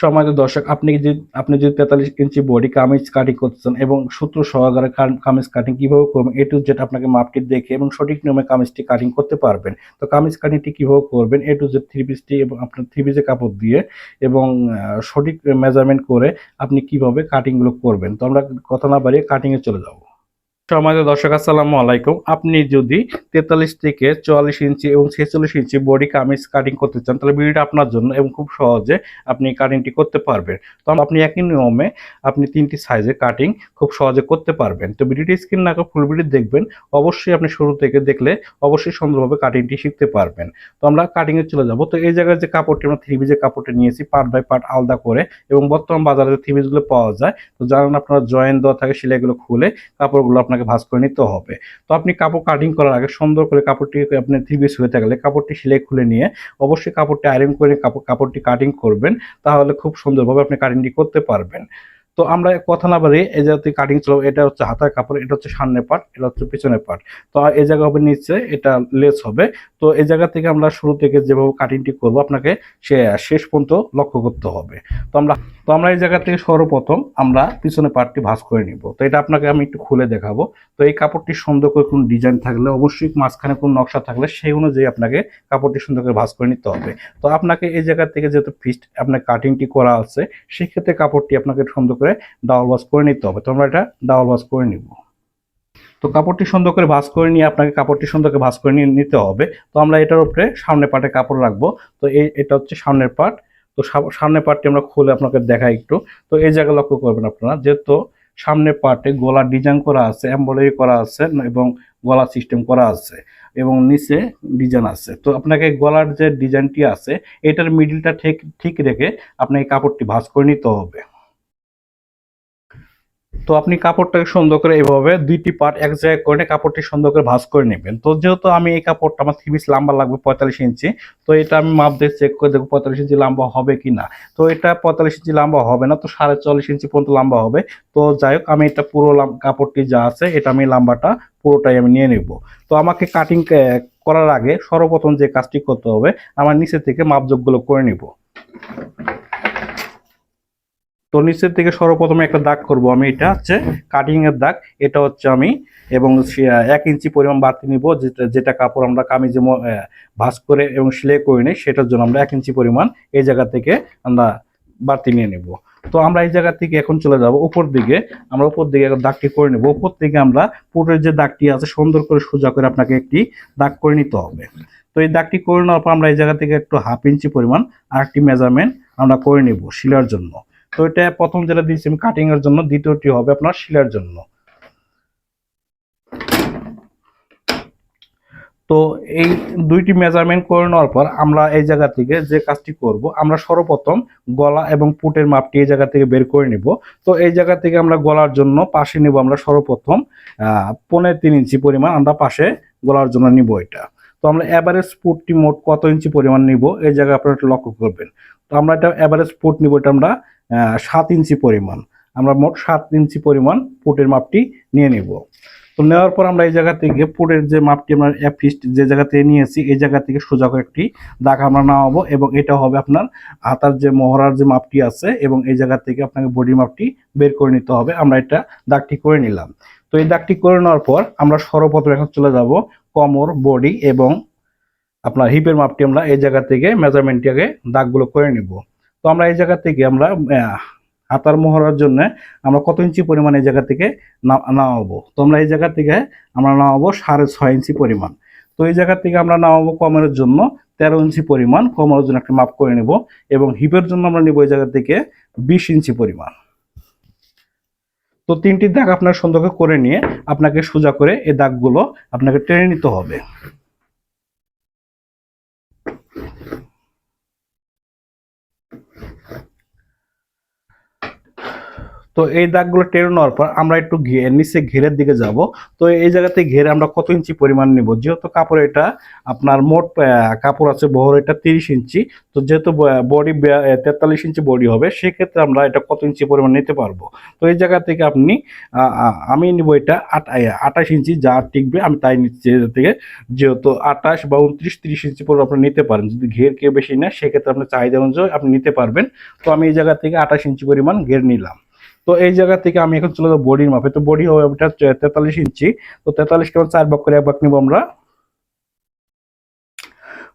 সম্মানিত দর্শক, আপনি যদি আপনি যদি তেতাল্লিশ ইঞ্চি বডি কামিজ কাটিং করতে চান এবং সূত্র সহকারে কামিজ কাটিং কীভাবে করবেন এ টু জেড আপনাকে মাপটি দেখে এবং সঠিক নিয়মে কামিজটি কাটিং করতে পারবেন। তো কামিজ কাটিংটি কীভাবে করবেন এ টু জেড থ্রি পিসটি এবং আপনার থ্রি পিসের কাপড় দিয়ে এবং সঠিক মেজারমেন্ট করে আপনি কীভাবে কাটিংগুলো করবেন। তো আমরা কথা না বাড়িয়ে কাটিংয়ে চলে যাব। সম্মানিত দর্শক, আসসালামু আলাইকুম। আপনি যদি তেতাল্লিশ থেকে চুয়াল্লিশ ইঞ্চি এবং ছেচল্লিশ ইঞ্চি বডি কামিজ কাটিং করতে চান, তাহলে ভিডিওটা আপনার জন্য এবং খুব সহজে আপনি কাটিংটি করতে পারবেন। তো আপনি একই নিয়মে আপনি তিনটি সাইজে কাটিং খুব সহজে করতে পারবেন। তো ভিডিওটি স্ক্রিন না ফুল ভিডিও দেখবেন। অবশ্যই আপনি শুরু থেকে দেখলে অবশ্যই সুন্দরভাবে কাটিংটি শিখতে পারবেন। তো আমরা কাটিংয়ে চলে যাব। তো এই জায়গায় যে কাপড়টি, আমরা থ্রি পিসের কাপড়টি নিয়েছি পার্ট বাই পার্ট আলাদা করে এবং বর্তমান বাজারে থ্রি পিসগুলো পাওয়া যায়, তো জানেন আপনারা জয়েন দেওয়া থাকে, সেলাইগুলো খুলে কাপড়গুলো আপনাকে ভাঁজ করে নিতে হবে। তো আপনি কাপড় কাটিং করার আগে সুন্দর করে কাপড়টি আপনি থ্রি পিস হয়ে থাকলে কাপড়টি সেলাই খুলে নিয়ে অবশ্যই কাপড়টি আয়রন করে কাপড়, কাপড়টি কাটিং করবেন। তাহলে খুব সুন্দরভাবে আপনি কাটিংটি করতে পারবেন। তো আমরা কথা না বাড়িয়ে এই জায়গাতে কাটিং চলো এটা হচ্ছে হাতার কাপড়, এটা হচ্ছে সামনের পার্ট এটা হচ্ছে পিছনের পার্ট তো এই জায়গা হবে নিচে, এটা লেস হবে। তো এই জায়গা থেকে আমরা শুরু থেকে যেভাবে কাটিংটি করব, আপনাকে সে, শেষ পর্যন্ত লক্ষ্য করতে হবে। তো আমরা তো আমরা এই জায়গা থেকে সর্বপ্রথম আমরা পিছনে পার্টটি ভাঁজ করে নিব। তো এটা আপনাকে আমি একটু খুলে দেখাবো। তো এই কাপড়টি সুন্দর করে কোনো ডিজাইন থাকলে, অবশ্যই মাঝখানে কোনো নকশা থাকলে, সেই অনুযায়ী আপনাকে কাপড়টি সুন্দর করে ভাঁজ করে নিতে হবে। তো আপনাকে এই জায়গা থেকে যেহেতু ফিস্ট আপনার কাটিংটি করা আছে, সেক্ষেত্রে কাপড়টি আপনাকে সুন্দর করে ডাবল ভাঁজ করে নিতে হবে। তো আমরা এটা ডাবল ভাঁজ করে নিব। তো কাপড়টি সুন্দর করে ভাঁজ করে নিয়ে আপনাকে কাপড়টি সুন্দর করে ভাঁজ করে নিয়ে নিতে হবে। তো আমরা এটার উপরে সামনের পাটে কাপড় রাখব। তো এই, এটা হচ্ছে সামনের পাট। তো সামনের পাটটি আমরা খুলে আপনাকে দেখাই একটু। তো এই জায়গায় লক্ষ্য করবেন আপনারা, যেহেতু সামনের পার্টে গলার ডিজাইন করা আছে এমব্রয়ডারি করা আছে এবং গলা সিস্টেম করা আছে এবং নিচে ডিজাইন আছে। তো আপনাকে গলার যে ডিজাইনটি আছে, এটার মিডিলটা ঠিক ঠিক রেখে আপনাকে কাপড়টি ভাঁজ করে নিতে হবে। তো আপনি কাপড়টাকে সুন্দর করে এভাবে দুইটি পার্ট এক জায়গায় করে কাপড়টি সুন্দর করে ভাঁজ করে নেবেন। তো যেহেতু আমি এই কাপড়টা আমার থ্রি পিস লম্বা লাগবে পঁয়তাল্লিশ ইঞ্চি, তো এটা আমি মাপ দিয়ে চেক করে দেখব পঁয়তাল্লিশ ইঞ্চি লম্বা হবে কি না তো এটা পঁয়তাল্লিশ ইঞ্চি লম্বা হবে না, তো সাড়ে চল্লিশ ইঞ্চি পর্যন্ত লম্বা হবে। তো যাই হোক, আমি এটা পুরো কাপড়টি যা আছে, এটা আমি লম্বাটা পুরোটাই আমি নিয়ে নেব। তো আমাকে কাটিং করার আগে সর্বপ্রথম যে কাজটি করতে হবে, আমার নিচে থেকে মাপযোগগুলো করে নিব। তো নিচের থেকে সর্বপ্রথমে একটা দাগ করব আমি এটা হচ্ছে কাটিং এর দাগ এটা হচ্ছে আমি এবং এক ইঞ্চি পরিমাণ বাড়তি নিব যেটা যেটা কাপড় আমরা কামিজে আহ, করে এবং সেলাই করে নিই সেটার জন্য আমরা এক ইঞ্চি পরিমাণ এই জায়গা থেকে আমরা বাড়তি নিয়ে নেব। তো আমরা এই জায়গা থেকে এখন চলে যাব উপর দিকে আমরা উপর দিকে দাগটি করে নেব উপর থেকে আমরা পুরের যে দাগটি আছে সুন্দর করে সোজা করে আপনাকে একটি দাগ করে নিতে হবে। তো এই দাগটি করে নেওয়ার পর আমরা এই জায়গা থেকে একটু হাফ ইঞ্চি পরিমাণ আরেকটি মেজারমেন্ট আমরা করে নেব শিলার জন্য। তো এটা প্রথম যেটা দিয়েছি আমি কাটিং এর জন্য, দ্বিতীয়টি হবে আপনার শিলার জন্য। তো এই দুইটি মেজারমেন্ট করে নেওয়ার পর আমরা এই জায়গা থেকে যে কাজটি করব, আমরা সর্বপ্রথম গলা এবং পুটের মাপটি এই জায়গা থেকে বের করে নিব। তো এই জায়গা থেকে আমরা গলার জন্য পাশে নিব আমরা সর্বপ্রথম পনেরো তিন ইঞ্চি পরিমাণ আমরা পাশে গলার জন্য নিব এটা। তো আমরা অ্যাভারেজ পুটটি মোট কত ইঞ্চি পরিমাণ নিব, এই জায়গায় আপনারা লক্ষ্য করবেন। তো আমরা এটা অ্যাভারেজ পুট নিব, এটা আমরা সাত ইঞ্চি পরিমাণ। আমরা মোট সাত ইঞ্চি পরিমাণ পুটের মাপটি নিয়ে নিব। তো নেওয়ার পর আমরা এই জায়গা থেকে পুটের যে মাপটি আমরা ফিস্ট যে জায়গা থেকে নিয়েছি, এই জায়গা থেকে সোজা করে একটি দাগ আমরা নামাবো এবং এটা হবে আপনার হাতার যে মহড়ার যে মাপটি আছে এবং এই জায়গা থেকে আপনাকে বডি মাপটি বের করে নিতে হবে। আমরা এটা দাগটি করে নিলাম। তো এই দাগটি করে নেওয়ার পর আমরা সর্বপ্রথম এখন চলে যাব কোমর বডি এবং আপনার হিপের মাপটি আমরা এই জায়গা থেকে মেজারমেন্টটি আগে দাগগুলো করে নিব। তো আমরা এই জায়গা থেকে আমরা হাতার মোহরার জন্য আমরা কত ইঞ্চি পরিমাণ এই জায়গা থেকে নামাবো? তো আমরা এই জায়গা থেকে আমরা নামাবো সাড়ে ছয় ইঞ্চি পরিমাণ। তো এই জায়গা থেকে আমরা নামাবো কমরের জন্য তেরো ইঞ্চি পরিমাণ। কমরের জন্য একটা মাপ করে নেব এবং হিপের জন্য আমরা নিব এই জায়গা থেকে বিশ ইঞ্চি পরিমাণ। তো তিনটি দাগ আপনার সুন্দর করে নিয়ে আপনাকে সোজা করে এই দাগগুলো আপনাকে টেনে নিতে হবে। তো এই দাগগুলো টেনে নেওয়ার পর আমরা একটু নিচে ঘেরের দিকে যাব। তো এই জায়গাতে ঘেরে আমরা কত ইঞ্চি পরিমাণ নিব? যেহেতু কাপড় এটা, আপনার মোট কাপড় আছে বহর এটা তিরিশ ইঞ্চি। তো যেহেতু বডি তেতাল্লিশ ইঞ্চি বডি হবে, সেক্ষেত্রে আমরা এটা কত ইঞ্চি পরিমাণ নিতে পারব? তো এই জায়গা থেকে আপনি আমি নিব এটা আঠাশ ইঞ্চি যা টিকবে, আমি তাই নিচ্ছি থেকে। যেহেতু আঠাশ বা উনত্রিশ, তিরিশ ইঞ্চি পরে আপনি নিতে পারেন। যদি ঘের কেউ বেশি নেয়, সেক্ষেত্রে আপনার চাহিদা অনুযায়ী আপনি নিতে পারবেন। তো আমি এই জায়গা থেকে আঠাশ ইঞ্চি পরিমাণ ঘের নিলাম। তো এই জায়গা থেকে আমি এখন চলে যাব বডির মাপে। তো বডি হবে ওটা তেতাল্লিশ ইঞ্চি। তো তেতাল্লিশ কেমন? চার ভাগ করে এক ভাগ নিবো আমরা।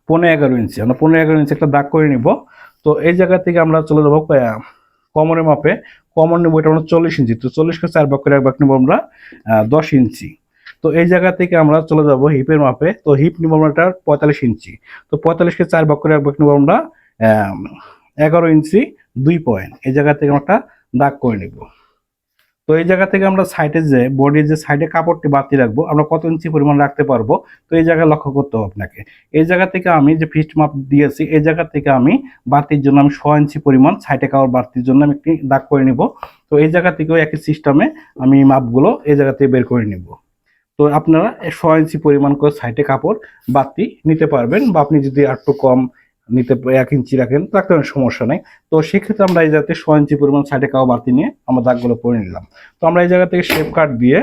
পনেরো এগারো ইঞ্চি। আমরা পনেরো এগারো ইঞ্চি একটা দাগ করে নিব। তো এই জায়গা থেকে আমরা চলে যাব আহ, কমরের মাপে। কমর নেব এটা আমরা চল্লিশ ইঞ্চি। তো চল্লিশ চল্লিশকে চার ভাগ করে এক ভাগ নেব আমরা দশ ইঞ্চি। তো এই জায়গা থেকে আমরা চলে যাব হিপের মাপে। তো হিপ নিব আমরা এটা পঁয়তাল্লিশ ইঞ্চি। তো পঁয়তাল্লিশকে চার ভাগ করে এক ভাগ নেব আমরা এগারো ইঞ্চি দুই পয়েন্ট। এই জায়গা থেকে আমরা দাগ করে নিব। তো এই জায়গা থেকে আমরা সাইডে যে বডির যে সাইডে কাপড়টি বাতি রাখব, আমরা কত ইঞ্চি পরিমাণ রাখতে পারব, তো এই জায়গায় লক্ষ্য করতে হবে আপনাকে। এই জায়গা থেকে আমি যে ফিস্ট মাপ দিয়েছি, এই জায়গা থেকে আমি বাতির জন্য আমি ছ ইঞ্চি পরিমাণ সাইডে কাপড় বাড়তির জন্য আমি একটি দাগ করে নিব। তো এই জায়গা থেকেও একই সিস্টেমে আমি মাপগুলো এই জায়গা থেকে বের করে নিব। তো আপনারা ছ ইঞ্চি পরিমাণ করে সাইডে কাপড় বাতি নিতে পারবেন বা আপনি যদি একটু কম নিতে এক ইঞ্চি রাখেন তো পারেন সমস্যা নেই। তো সেক্ষেত্রে আমরা এই জায়গাতে ছয় ইঞ্চি পরিমাণ সাইডে কাও বাড়তি নিয়ে আমরা দাগগুলো করে নিলাম। তো আমরা এই জায়গা থেকে শেপ কাট দিয়ে,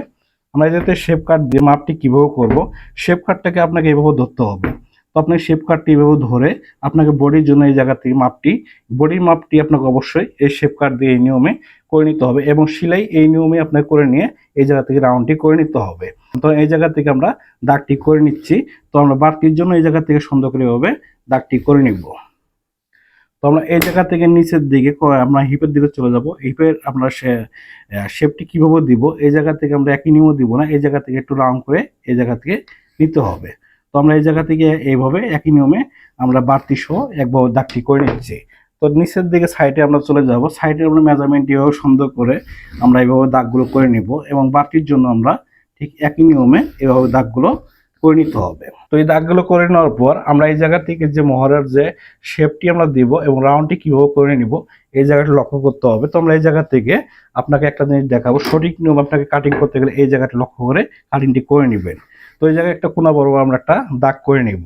আমরা এই জায়গাতে শেপ কাট দিয়ে মাপটি কীভাবে করব শেপ কাটটাকে আপনাকে এভাবে ধরতে হবে। তো আপনি শেপ কাটটি এভাবে ধরে আপনাকে বডির জন্য এই জায়গা থেকে মাপটি বডির মাপটি আপনাকে অবশ্যই এই শেপ কাট দিয়ে এই নিয়মে করে নিতে হবে এবং সেলাই এই নিয়মে আপনাকে করে নিয়ে এই জায়গা থেকে রাউন্ডটি করে নিতে হবে। তো এই জায়গা থেকে আমরা দাগটি করে নিচ্ছি। তো আমরা বাড়তির জন্য এই জায়গা থেকে সুন্দর করে এভাবে দাগটি করে নিব। তো আমরা এই জায়গা থেকে নিচের দিকে আমরা হিপের দিকে চলে যাব। হিপের আমরা শেপটি কীভাবে দিব? এই জায়গা থেকে আমরা একই নিয়মও দিব না। এই জায়গা থেকে একটু রাউন্ড করে এই জায়গা থেকে নিতে হবে। তো আমরা এই জায়গা থেকে এইভাবে একই নিয়মে আমরা বাড়তি সহ একভাবে দাগটি করে নিচ্ছি। তো নিচের দিকে সাইডে আমরা চলে যাব। সাইডে আমরা মেজারমেন্ট এভাবে সুন্দর করে আমরা এইভাবে দাগগুলো করে নিব এবং বাড়তির জন্য আমরা ঠিক একই নিয়মে এভাবে দাগগুলো করে নিতে হবে। তো এই দাগগুলো করে নেওয়ার পর আমরা এই জায়গা থেকে যে মোহরের যে শেপটি আমরা দিব এবং রাউন্ডটি কীভাবে করে নিব, এই জায়গাটা লক্ষ্য করতে হবে। তো আমরা এই জায়গা থেকে আপনাকে একটা জিনিস দেখাবো। সঠিক নিয়ম আপনাকে কাটিং করতে গেলে এই জায়গাটা লক্ষ্য করে কাটিংটি করে নেবেন। তো এই জায়গায় একটা কোনা বড় আমরা একটা দাগ করে নিব।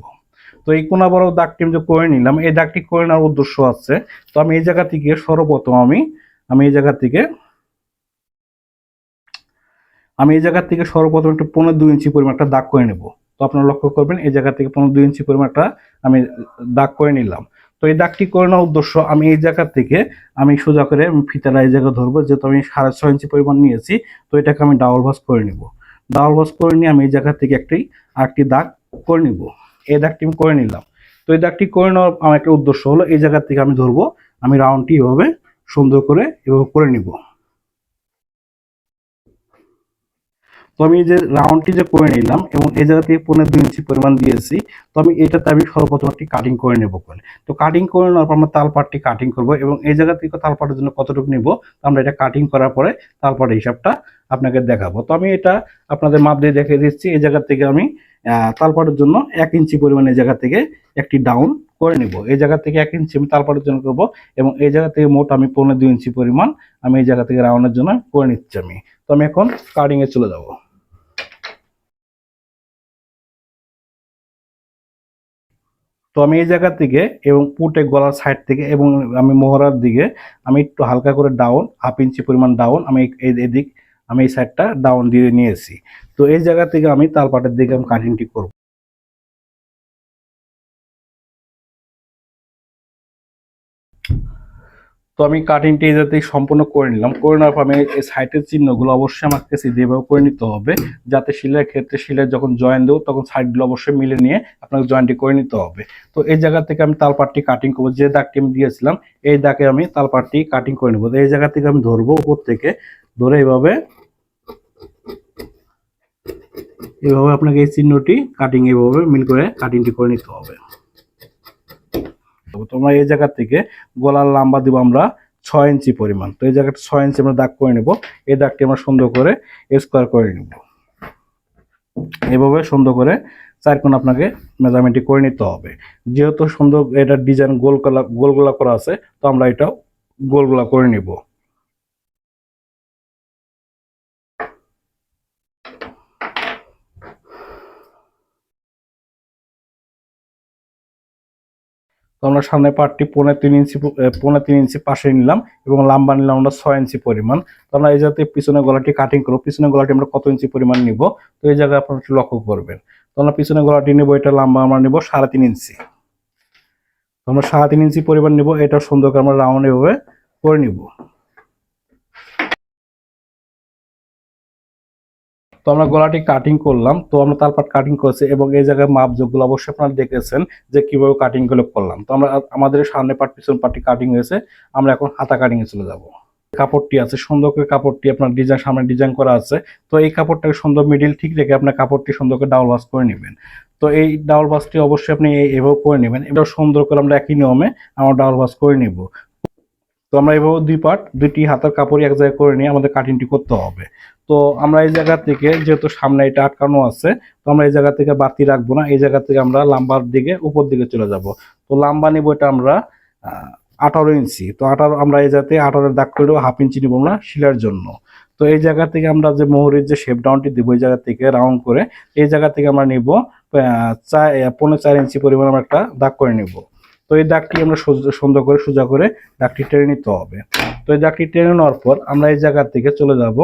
তো এই কোনা বড় দাগটি আমি যে করে নিলাম, এই দাগটি করে নেওয়ার উদ্দেশ্য আছে। তো আমি এই জায়গা থেকে সর্বপ্রথম আমি আমি এই জায়গা থেকে, আমি এই জায়গা থেকে সর্বপ্রথম একটু পনেরো দুই ইঞ্চি পরিমাণ একটা দাগ করে নেব। তো আপনারা লক্ষ্য করবেন, এই জায়গা থেকে পনেরো দুই ইঞ্চি পরিমাণ একটা আমি দাগ করে নিলাম। তো এই দাগটি করে নেওয়ার উদ্দেশ্য, আমি এই জায়গা থেকে আমি সোজা করে ফিতাটা এই জায়গায় ধরবো, যেহেতু আমি সাড়ে ছয় ইঞ্চি পরিমাণ নিয়েছি, তো এটাকে আমি ডাবল ভাস করে নিব। ডাবল ক্রস করে নিয়ে আমি এই জায়গা থেকে একটি, আরেকটি দাগ করে নিব। এই দাগটি আমি করে নিলাম। তো এই দাগটি করে নেওয়ার আমার একটা উদ্দেশ্য হলো, এই জায়গা থেকে আমি ধরবো, আমি রাউন্ডটি এভাবে সুন্দর করে এভাবে করে নিব। তো আমি যে রাউন্ডটি যে করে নিলাম এবং এই জায়গা থেকে পনেরো দুই ইঞ্চি পরিমাণ দিয়েছি, তো আমি এটাতে আমি সর্বপ্রথম একটি কাটিং করে নেব করে তো কাটিং করে নেওয়ার পর আমরা তালপাটটি কাটিং করব এবং এই জায়গা থেকে তালপাটের জন্য কতটুকু নিব, তো আমরা এটা কাটিং করার পরে তালপাটের হিসাবটা আপনাকে দেখাবো। তো আমি এটা আপনাদের মাপ দিয়ে দেখে দিচ্ছি, এই জায়গা থেকে আমি তালপাটের জন্য এক ইঞ্চি পরিমাণ এই জায়গা থেকে একটি ডাউন করে নিব। এই জায়গা থেকে এক ইঞ্চি আমি তালপাটের জন্য করব এবং এই জায়গা থেকে মোট আমি পনেরো দুই ইঞ্চি পরিমাণ আমি এই জায়গা থেকে রাউন্ডের জন্য করে নিচ্ছি আমি। তো আমি এখন কাটিং এ চলে যাব। তো আমি এই জায়গা থেকে এবং পুটে গলার সাইড থেকে এবং আমি মোহরার দিকে, আমি একটু হালকা করে ডাউন হাফ ইঞ্চি পরিমাণ ডাউন আমি এই- এদিক, আমি এই সাইডটা ডাউন দিয়ে নিয়েছি। তো এই জায়গা থেকে আমি তালপাটের দিকে আমি কাটিংটি করব। তো আমি কাটিংটি এই যাতে সম্পূর্ণ করে নিলাম। করে নেওয়ার পর আমি এই সাইডের চিহ্নগুলো অবশ্যই আমার কাছে যেভাবে করে নিতে হবে, যাতে শিলের ক্ষেত্রে শিলের যখন জয়েন দেবো তখন সাইডগুলো অবশ্যই মিলে নিয়ে আপনাকে জয়েন্টটি করে নিতে হবে। তো এই জায়গা থেকে আমি তালপাটটি কাটিং করব, যে দাগটি আমি দিয়েছিলাম, এই দাগে আমি তালপাটটি কাটিং করে নেব। তো এই জায়গা থেকে আমি ধরবো উপর থেকে, ধরে এইভাবে এইভাবে আপনাকে এই চিহ্নটি কাটিং এইভাবে মিল করে কাটিংটি করে নিতে হবে। তোমরা এই জায়গা থেকে গলার লম্বা দিব আমরা ছয় ইঞ্চি পরিমাণ। তো এই জায়গাটা ছয় ইঞ্চি আমরা দাগ করে নেব। এই দাগটি আমরা সুন্দর করে স্কোয়ার করে নেব। এভাবে সুন্দর করে চার আপনাকে মেজারমেন্টটি করে নিতে হবে। যেহেতু সুন্দর এটা ডিজাইন গোল গোলা গোল গোলা করা আছে, তো আমরা এটাও গোলগোলা করে নিব। তো আমরা সামনে পার্টটি পৌনে তিন ইঞ্চি প- তিন ইঞ্চি পাশে নিলাম এবং লাম্বা নিলাম আমরা ছয় ইঞ্চি পরিমাণ। তো আমরা এই যাতে পিছনে গলাটি কাটিং করব। পিছনে গলাটি আমরা কত ইঞ্চি পরিমাণ নিব? তো এই জায়গায় আপনারা লক্ষ্য করবেন। তো আমরা পিছনে গলাটি নিব, এটা লাম্বা আমরা নিব সাড়ে তিন ইঞ্চি। আমরা সাড়ে তিন ইঞ্চি পরিমাণ নিব এটা সুন্দর করে আমরা রাউন্ড এভাবে করে নিব। তো আমরা গলাটি কাটিং করলাম, তো আমরা তারপর কাটিং করেছি এবং এই জায়গায় মাপ যোগগুলো অবশ্যই আপনারা দেখেছেন যে কীভাবে কাটিংগুলো করলাম। তো আমরা আমাদের সামনে পাট পিছন পাটটি কাটিং হয়েছে, আমরা এখন হাতা কাটিং এ চলে যাব। কাপড়টি আছে, সুন্দর করে কাপড়টি আপনার ডিজাইন সামনে ডিজাইন করা আছে, তো এই কাপড়টাকে সুন্দর মিডিল ঠিক রেখে আপনার কাপড়টি সুন্দর করে ডাউল বাস করে নেবেন। তো এই ডাউল বাসটি অবশ্যই আপনি এভাবে করে নেবেন এটা সুন্দর করে আমরা একই নিয়মে আমরা ডাউল বাস করে নিব। তো আমরা এভাবে দুই পার্ট দুইটি হাতার কাপড় এক জায়গায় করে নিয়ে আমাদের কাটিংটি করতে হবে। তো আমরা এই জায়গা থেকে, যেহেতু সামনে এটা আটকানো আছে, তো আমরা এই জায়গা থেকে বাতি রাখব না, এই জায়গা থেকে আমরা লাম্বার দিকে, উপর দিকে চলে যাব। তো লাম্বা নিব এটা আমরা আঠারো ইঞ্চি। তো আঠারো, আমরা এই জায়গাতে আঠারো দাগ করেও হাফ ইঞ্চি নিব আমরা শিলার জন্য। তো এই জায়গা থেকে আমরা যে মোহরের যে শেপ ডাউনটি দিব, এই জায়গা থেকে রাউন্ড করে, এই জায়গা থেকে আমরা নিব পনেরো চার ইঞ্চি পরিমাণ আমরা একটা দাগ করে নিব। এই দাগটি আমরা সুন্দর করে, সোজা করে দাগটি টেনে নিতে হবে। তো এই দাগটি টেনে নেওয়ার পর আমরা এই জায়গা থেকে চলে যাব।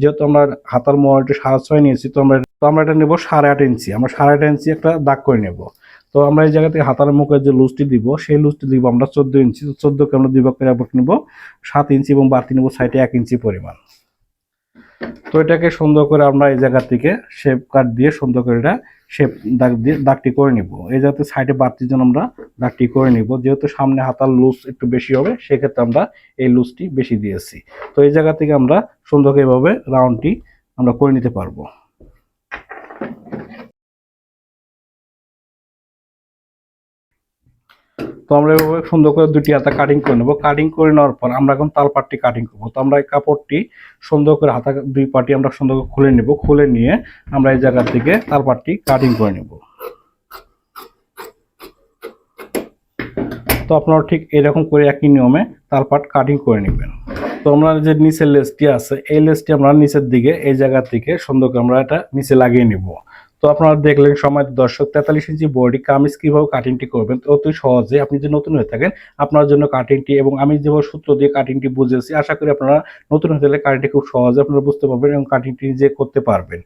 যেহেতু আমরা হাতার মোড়ালটি সাড়ে ছয় নিয়েছি, তো আমরা তো আমরা এটা নেব সাড়ে আট ইঞ্চি। আমরা সাড়ে আট ইঞ্চি একটা দাগ করে নেব। তো আমরা এই জায়গা থেকে হাতার মুখের যে লুজটি দিব, সেই লুজটি দিব আমরা চোদ্দ ইঞ্চি। তো চোদ্দকে আমরা দুই ভাগ করে নিব সাত ইঞ্চি এবং বাড়তি নেব সাইডে এক ইঞ্চি পরিমাণ। তো এটাকে সুন্দর করে আমরা এই জায়গা থেকে শেপ কাট দিয়ে সুন্দর করে এটা শেপ দাগ দিয়ে দাগটি করে নিব। এই জায়গাতে সাইডে বাড়তির জন্য আমরা দাগটি করে নিব। যেহেতু সামনে হাতার লুজ একটু বেশি হবে, সেক্ষেত্রে আমরা এই লুজটি বেশি দিয়েছি। তো এই জায়গা থেকে আমরা সুন্দর এভাবে রাউন্ডটি আমরা করে নিতে পারব। তো আমরা এভাবে সুন্দর করে দুটি হাতা কাটিং করে নেব। কাটিং করে নেওয়ার পর আমরা এখন তাল পাটটি কাটিং করব। তো আমরা এই কাপড়টি সুন্দর করে হাতা দুই পাটি আমরা সুন্দর করে খুলে নেব। খুলে নিয়ে আমরা এই জায়গা থেকে তাল পাটটি কাটিং করে নেব। তো আপনারা ঠিক এরকম করে একই নিয়মে তাল পাট কাটিং করে নেবেন। তো আমরা যে নিচের লেসটি আছে, এই লেসটি আমরা নিচের দিকে, এই জায়গা থেকে সুন্দর করে আমরা এটা নিচে লাগিয়ে নিব। তো আপনারা দেখলেন সময় দর্শক তেতাল্লিশ ইঞ্চি বডি কামিজ কীভাবে কাটিংটি করবেন অতি সহজে আপনি যে নতুন হয়ে থাকেন, আপনার জন্য কাটিংটি এবং আমি যেভাবে সূত্র দিয়ে কাটিংটি বুঝেছি, আশা করি আপনারা নতুন হয়ে থাকলে কাটিংটি খুব সহজে আপনারা বুঝতে পারবেন এবং কাটিংটি নিজে করতে পারবেন।